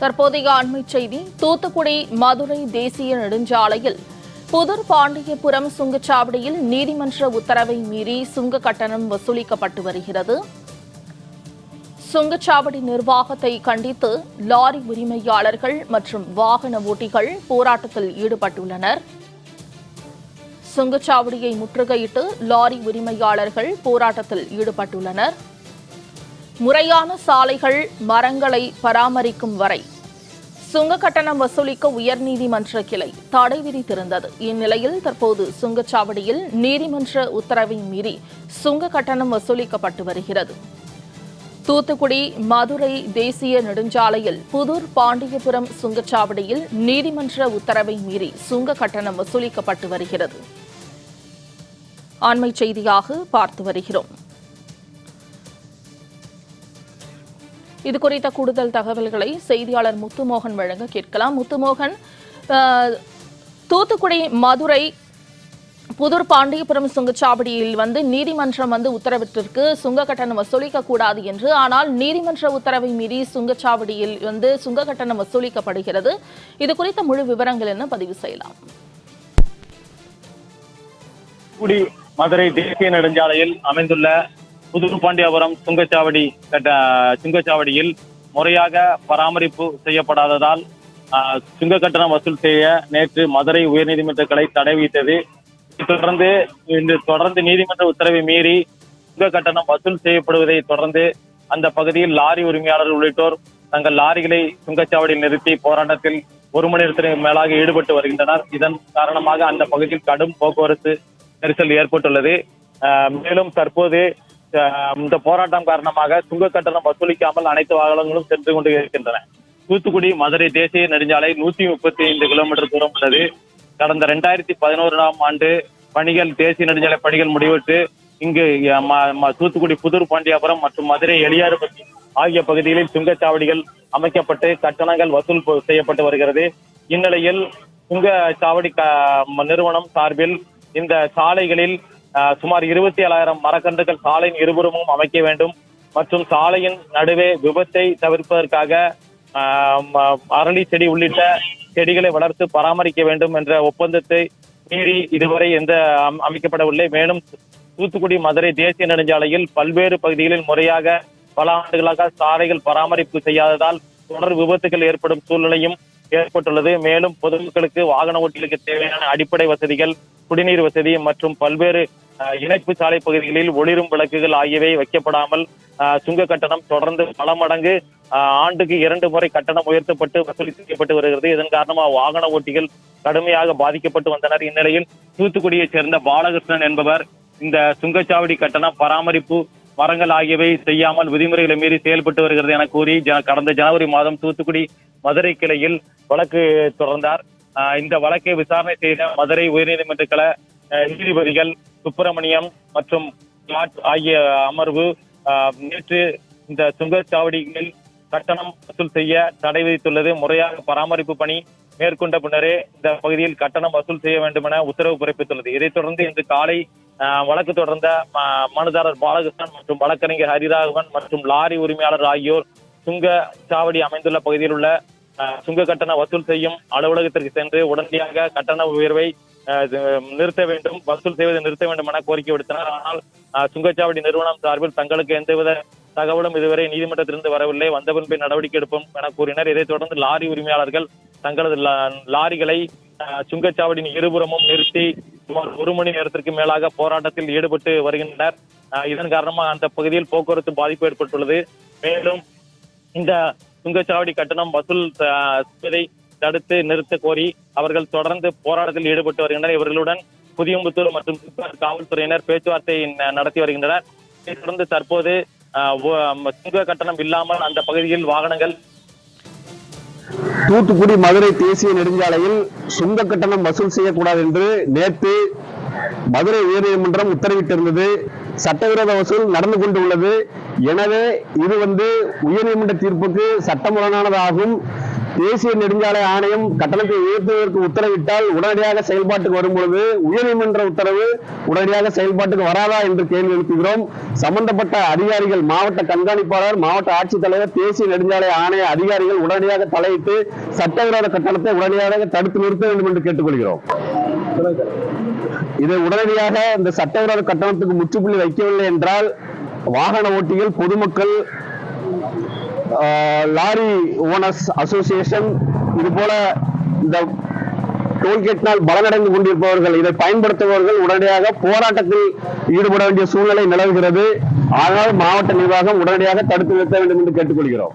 தற்போதைய அண்மை செய்தி தூத்துக்குடி மதுரை தேசிய நெடுஞ்சாலையில் புதூர் பாண்டியபுரம் சுங்கச்சாவடியில் நீதிமன்ற உத்தரவை மீறி சுங்க கட்டணம் வசூலிக்கப்பட்டு வருகிறது. சுங்கச்சாவடி நிர்வாகத்தை கண்டித்து லாரி உரிமையாளர்கள் மற்றும் வாகன ஓட்டிகள் போராட்டத்தில் ஈடுபட்டுள்ளனர். சுங்கச்சாவடியை முற்றுகையிட்டு லாரி உரிமையாளர்கள் போராட்டத்தில் ஈடுபட்டுள்ளனர். முறையான சாலைகள் மரங்களை பராமரிக்கும் வரை சுங்க கட்டணம் வசூலிக்க உயர்நீதிமன்ற கிளை தடை விதித்திருந்தது. இந்நிலையில் தற்போது சுங்கச்சாவடியில் நீதிமன்ற உத்தரவை மீறி சுங்க கட்டணம் வசூலிக்கப்பட்டு வருகிறது. தூத்துக்குடி மதுரை தேசிய நெடுஞ்சாலையில் புதூர் பாண்டியபுரம் சுங்கச்சாவடியில் நீதிமன்ற உத்தரவை மீறி சுங்க கட்டணம் வசூலிக்கப்பட்டு வருகிறது. அண்மை செய்தியாக பார்த்து வருகிறோம். இது குறித்த கூடுதல் தகவல்களை செய்தியாளர் முத்துமோகன் வழங்க கேட்கலாம். முத்துமோகன் தூத்துக்குடி மதுரை புதூர் பாண்டியபுரம் சுங்கச்சாவடியில் வந்து நீதிமன்றம் வந்து உத்தரவிட்டிருக்கு. சுங்க கட்டணம் வசூலிக்க கூடாது என்று. ஆனால் நீதிமன்ற உத்தரவை மீறி சுங்கச்சாவடியில் வந்து சுங்க கட்டணம் வசூலிக்கப்படுகிறது. இது குறித்த முழு விவரங்கள் என்ன பதிவு செய்யலாம். மதுரை தேசிய நெடுஞ்சாலையில் அமைந்துள்ள புதூர் பாண்டியாபுரம் சுங்கச்சாவடி கட்ட சுங்கச்சாவடியில் முறையாக பராமரிப்பு செய்யப்படாததால் ஆஹ், சுங்க கட்டணம் வசூல் செய்ய நேற்று மதுரை உயர்நீதிமன்ற கிளை தடை விதித்தது. தொடர்ந்து இன்று தொடர்ந்து நீதிமன்ற உத்தரவை மீறி சுங்க கட்டணம் வசூல் செய்யப்படுவதை தொடர்ந்து அந்த பகுதியில் லாரி உரிமையாளர்கள் உள்ளிட்டோர் தங்கள் லாரிகளை சுங்கச்சாவடியில் நிறுத்தி போராட்டத்தில் ஒரு மணி நேரத்திற்கு மேலாக ஈடுபட்டு வருகின்றனர். இதன் காரணமாக அந்த பகுதியில் கடும் போக்குவரத்து நெரிசல் ஏற்பட்டுள்ளது. ஆஹ் மேலும் தற்போது இந்த போராட்டம் காரணமாக சுங்க கட்டணம் வசூலிக்காமல் அனைத்து வாகனங்களும் சென்று கொண்டு இருக்கின்றன தூத்துக்குடி மதுரை தேசிய நெடுஞ்சாலை நூத்தி முப்பத்தி ஐந்து கிலோமீட்டர் தூரம் உள்ளது. கடந்த ரெண்டாயிரத்தி பதினோராம் ஆண்டு பணிகள் தேசிய நெடுஞ்சாலை பணிகள் முடிவிட்டு இங்கு தூத்துக்குடி புதூர் பாண்டியாபுரம் மற்றும் மதுரை எளியாறுபட்டி ஆகிய பகுதிகளில் சுங்கச்சாவடிகள் அமைக்கப்பட்டு கட்டணங்கள் வசூல் செய்யப்பட்டு வருகிறது. இந்நிலையில் சுங்கச்சாவடி க- நிறுவனம் சார்பில் இந்த சாலைகளில் சுமார் இருபத்தி ஏழாயிரம் மரக்கன்றுகள் சாலையின் இருபுறமும் அமைக்க வேண்டும். மற்றும் சாலையின் நடுவே விபத்தை தவிர்ப்பதற்காக அரளி செடி உள்ளிட்ட செடிகளை வளர்த்து பராமரிக்க வேண்டும் என்ற ஒப்பந்தத்தை மீறி இதுவரை எந்த அமைக்கப்படவில்லை. மேலும் தூத்துக்குடி மதுரை தேசிய நெடுஞ்சாலையில் பல்வேறு பகுதிகளில் முறையாக பல ஆண்டுகளாக சாலைகள் பராமரிப்பு செய்யாததால் தொடர் விபத்துகள் ஏற்படும் சூழ்நிலையும் ஏற்பட்டுள்ளது. மேலும் பொதுமக்களுக்கு வாகன ஓட்டிகளுக்கு தேவையான அடிப்படை வசதிகள் குடிநீர் வசதி மற்றும் பல்வேறு இணைப்பு சாலை பகுதிகளில் ஒளிரும் விளக்குகள் ஆகியவை வைக்கப்படாமல் சுங்க கட்டணம் தொடர்ந்து பல மடங்கு ஆண்டுக்கு இரண்டு முறை கட்டணம் உயர்த்தப்பட்டு வசூலி செய்யப்பட்டு வருகிறது. இதன் காரணமாக வாகன ஓட்டிகள் கடுமையாக பாதிக்கப்பட்டு வந்தனர். இந்நிலையில் தூத்துக்குடியைச் சேர்ந்த பாலகிருஷ்ணன் என்பவர் இந்த சுங்கச்சாவடி கட்டணம் பராமரிப்பு மரங்கள் ஆகியவை செய்யாமல் விதிமுறைகளை மீறி செயல்பட்டு வருகிறது என கூறி ஜ- கடந்த ஜனவரி மாதம் தூத்துக்குடி மதுரை கிளையில் வழக்கு தொடர்ந்தார். ஆஹ் இந்த வழக்கை விசாரணை செய்த மதுரை உயர்நீதிமன்ற ஆஹ் நீதிபதிகள் சுப்பிரமணியம் மற்றும் ஜார்ஜ் ஆகிய அமர்வு நேற்று இந்த சுங்கச்சாவடிகளில் கட்டணம் வசூல் செய்ய தடை விதித்துள்ளது. முறையாக பராமரிப்பு பணி மேற்கொண்ட பின்னரே இந்த பகுதியில் கட்டணம் வசூல் செய்ய வேண்டும் என உத்தரவு பிறப்பித்துள்ளது. இதைத் தொடர்ந்து இன்று காலை வழக்கு தொடர்ந்த மனுதாரர் பாலகிருஷ்ணன் மற்றும் வழக்கறிஞர் ஹரிராகவன் மற்றும் லாரி உரிமையாளர் ஆகியோர் சுங்க சாவடி அமைந்துள்ள பகுதியில் உள்ள சுங்க கட்டண வசூல் செய்யும் அலுவலகத்திற்கு சென்று உடனடியாக கட்டண உயர்வை நிறுத்த வேண்டும் வசூல் செய்வதை நிறுத்த வேண்டும் என கோரிக்கை விடுத்தனர். ஆனால் சுங்கச்சாவடி நிறுவனம் சார்பில் தங்களுக்கு எந்தவித தகவலும் இதுவரை நீதிமன்றத்திலிருந்து வரவில்லை. வந்த பின்பே நடவடிக்கை எடுப்போம் என கூறினர். இதைத் தொடர்ந்து லாரி உரிமையாளர்கள் தங்களது லாரிகளை ஆஹ், சுங்கச்சாவடியின் இருபுறமும் நிறுத்தி சுமார் ஒரு மணி நேரத்திற்கு மேலாக போராட்டத்தில் ஈடுபட்டு வருகின்றனர். இதன் காரணமாக அந்த பகுதியில் போக்குவரத்து பாதிப்பு ஏற்பட்டுள்ளது. மேலும் இந்த சுங்கச்சாவடி கட்டணம் வசூல் செய்வதை தடுத்து நிறுத்த கோரி அவர்கள் தொடர்ந்து போராட்டத்தில் ஈடுபட்டு வருகின்றனர். இவர்களுடன் புதியம்புத்தூர் மற்றும் காவல்துறையினர் பேச்சுவார்த்தை நடத்தி வருகின்றனர். இதைத் தொடர்ந்து தற்போது சுங்க கட்டணம் இல்லாமல் அந்த பகுதியில் வாகனங்கள் தூத்துக்குடி மதுரை தேசிய நெடுஞ்சாலையில் சுங்க கட்டணம் வசூல் செய்யக்கூடாது என்று நேற்று மதுரை உயர்நீதிமன்றம் உத்தரவிட்டிருந்தது. சட்டவிரோத வசூல் நடந்து கொண்டு உள்ளது. எனவே இது வந்து உயர்நீதிமன்ற தீர்ப்புக்கு சட்டமுரணானதாகும். தேசிய நெடுஞ்சாலை ஆணையம் கட்டணத்தை உயர்த்துவதற்கு உத்தரவிட்டால் உடனடியாக செயல்பாட்டுக்கு வரும் பொழுது உயர்நீதிமன்ற உத்தரவு உடனடியாக செயல்பாட்டுக்கு வராதா என்று கேள்வி எழுப்புகிறோம். சம்பந்தப்பட்ட அதிகாரிகள் மாவட்ட கண்காணிப்பாளர் மாவட்ட ஆட்சித்தலைவர் தேசிய நெடுஞ்சாலை ஆணைய அதிகாரிகள் உடனடியாக தலையிட்டு சட்டவிரோத கட்டணத்தை உடனடியாக தடுத்து நிறுத்த வேண்டும் என்று கேட்டுக்கொள்கிறோம். இதை உடனடியாக இந்த சட்டவிரோத கட்டணத்துக்கு முற்றுப்புள்ளி வைக்கவில்லை என்றால் வாகன ஓட்டிகள் பொதுமக்கள் லாரி ஓனர்ஸ் அசோசியேஷன் இது போல இந்த டோல்கேட்டினால் பலனடைந்து கொண்டிருப்பவர்கள் இதை பயன்படுத்துபவர்கள் உடனடியாக போராட்டத்தில் ஈடுபட வேண்டிய சூழ்நிலை நிலவுகிறது. ஆனால் மாவட்ட நிர்வாகம் உடனடியாக தடுத்து நிறுத்த வேண்டும் என்று கேட்டுக்கொள்கிறோம்.